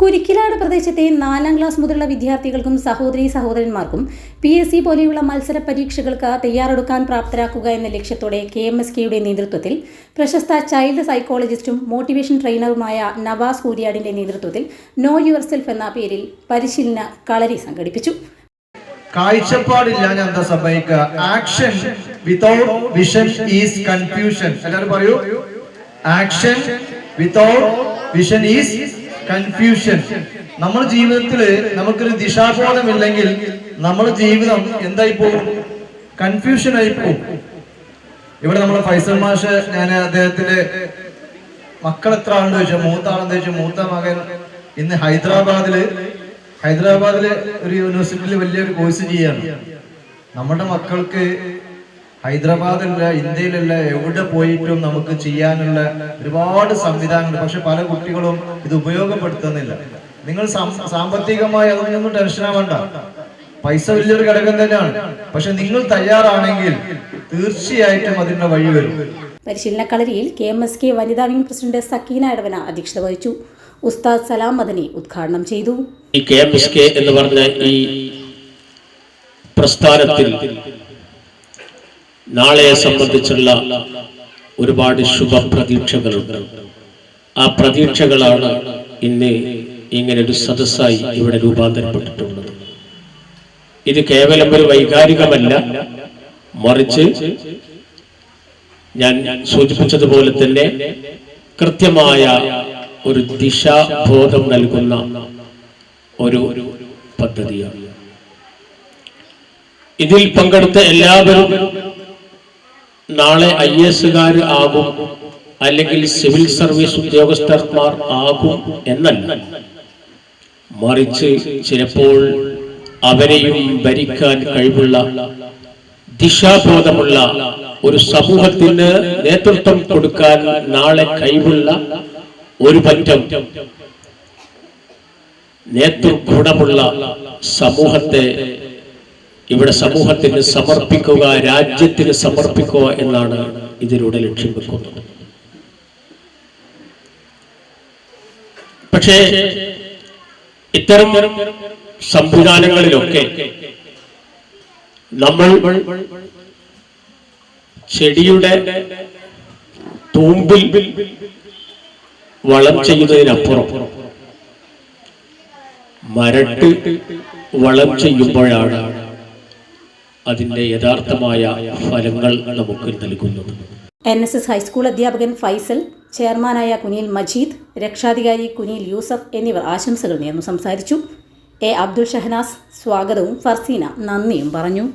കുരിക്കിലാട് പ്രദേശത്തെ നാലാം ക്ലാസ് മുതലുള്ള വിദ്യാർത്ഥികൾക്കും സഹോദരി സഹോദരന്മാർക്കും പി എസ് സി പോലെയുള്ള മത്സര പരീക്ഷകൾക്ക് തയ്യാറെടുക്കാൻ പ്രാപ്തരാക്കുക എന്ന ലക്ഷ്യത്തോടെ കെ എം എസ് കെയുടെ നേതൃത്വത്തിൽ പ്രശസ്ത ചൈൽഡ് സൈക്കോളജിസ്റ്റും മോട്ടിവേഷൻ ട്രെയിനറുമായ നവാസ് കൂരിയാടിന്റെ നേതൃത്വത്തിൽ നോ യുവർ സെൽഫ് എന്ന പേരിൽ പരിശീലന കളരി സംഘടിപ്പിച്ചു. കാഴ്ചപ്പാടില്ല action without vision is confusion action without vision is confusion നമ്മൾ ജീവിതത്തിൽ നമുക്കൊരു ദിശാബോധമില്ലെങ്കിൽ നമ്മുടെ ജീവിതം എന്തായി പോകും കൺഫ്യൂഷൻ ആയി പോകും ഇവിടെ നമ്മുടെ ഫൈസൽ മാഷ് ഞാൻ അദ്ദേഹത്തിന്റെ മക്കൾ എത്ര ആളുണ്ട് ചോദിച്ചാൽ മൂത്ത ആളെന്താ ചോദിച്ചാൽ മൂത്ത മകൻ. ഇന്ന് ഹൈദരാബാദിൽ ഹൈദരാബാദിൽ ഒരു യൂണിവേഴ്സിറ്റിയിൽ വലിയൊരു കോഴ്സ് ചെയ്യാണ്. നമ്മുടെ മക്കൾക്ക് ഹൈദരാബാദല്ല ഇന്ത്യയിലല്ല എവിടെ പോയിട്ടും നമുക്ക് ചെയ്യാനുള്ള ഒരുപാട് സംവിധാനങ്ങൾ പക്ഷെ പല കുട്ടികളും ഇത് ഉപയോഗപ്പെടുത്തുന്നില്ല. നിങ്ങൾ സാമ്പത്തികമായി അതൊന്നും ടെൻഷനാവണ്ട പൈസ വലിയൊരു ഘടകം തന്നെയാണ്. പക്ഷെ നിങ്ങൾ തയ്യാറാണെങ്കിൽ തീർച്ചയായിട്ടും അതിന്റെ വഴി വരും. പരിശീലന കളരിയിൽ കെ എം എസ് കെ വനിതാ വിംഗ് പ്രസിഡന്റ് സക്കീന ഇടവന അധ്യക്ഷത വഹിച്ചു. ഉസ്താദ് സലാം മദനി ഉദ്ഘാടനം ചെയ്തു. ഈ കെ എം എസ് കെ എന്ന് പറഞ്ഞ ഈ പ്രസ്ഥാനത്തിൽ നാളെയെ സംബന്ധിച്ചുള്ള ഒരുപാട് ശുഭപ്രതീക്ഷകളുണ്ട്. ആ പ്രതീക്ഷകളാണ് ഇന്ന് ഇങ്ങനെ ഒരു സദസ്സായി ഇവിടെ രൂപാന്തരപ്പെട്ടിട്ടുള്ളത്. ഇത് കേവലം ഒരു വൈകാരികമല്ല. മറിച്ച് ഞാൻ സൂചിപ്പിച്ചതുപോലെ തന്നെ കൃത്യമായ ഒരു ദിശാബോധം നൽകുന്ന ഒരു പദ്ധതിയാണ്. ഇതിൽ പങ്കെടുത്ത എല്ലാവരും നാളെ ഐ എസുകാർ ആകും അല്ലെങ്കിൽ സിവിൽ സർവീസ് ഉദ്യോഗസ്ഥർമാർ ആകും എന്നല്ല. മറിച്ച് ചിലപ്പോൾ അവരെയും ഭരിക്കാൻ കഴിവുള്ള ദിശാബോധമുള്ള ഒരു സമൂഹത്തിന് നേതൃത്വം കൊടുക്കാൻ നാളെ കഴിവുള്ള ഒരു പറ്റം നേതൃഗുണമുള്ള സമൂഹത്തെ ഇവിടെ സമൂഹത്തിന് സമർപ്പിക്കുക രാജ്യത്തിന് സമർപ്പിക്കുക എന്നാണ് ഇതിലൂടെ ലക്ഷ്യം വെക്കുന്നത്. പക്ഷേ ഇത്തരം സംവിധാനങ്ങളിലൊക്കെ നമ്മൾ ചെടിയുടെ തൂമ്പിൽ വളം ചെയ്യുന്നതിനപ്പുറം മരട്ട് വളം ചെയ്യുമ്പോഴാണ് അതിന്റെ യഥാർത്ഥമായ ഫലങ്ങൾ നമുക്ക് നൽകുന്നത് എൻ എസ് എസ് ഹൈസ്കൂൾ അധ്യാപകൻ ഫൈസൽ ചെയർമാനായ കുനിയിൽ മജീദ് രക്ഷാധികാരി കുനിയിൽ യൂസഫ് എന്നിവർ ആശംസകൾ നേർന്നു സംസാരിച്ചു. എ അബ്ദുൾ ഷഹനാസ് സ്വാഗതവും ഫർസീന നന്ദിയും പറഞ്ഞു.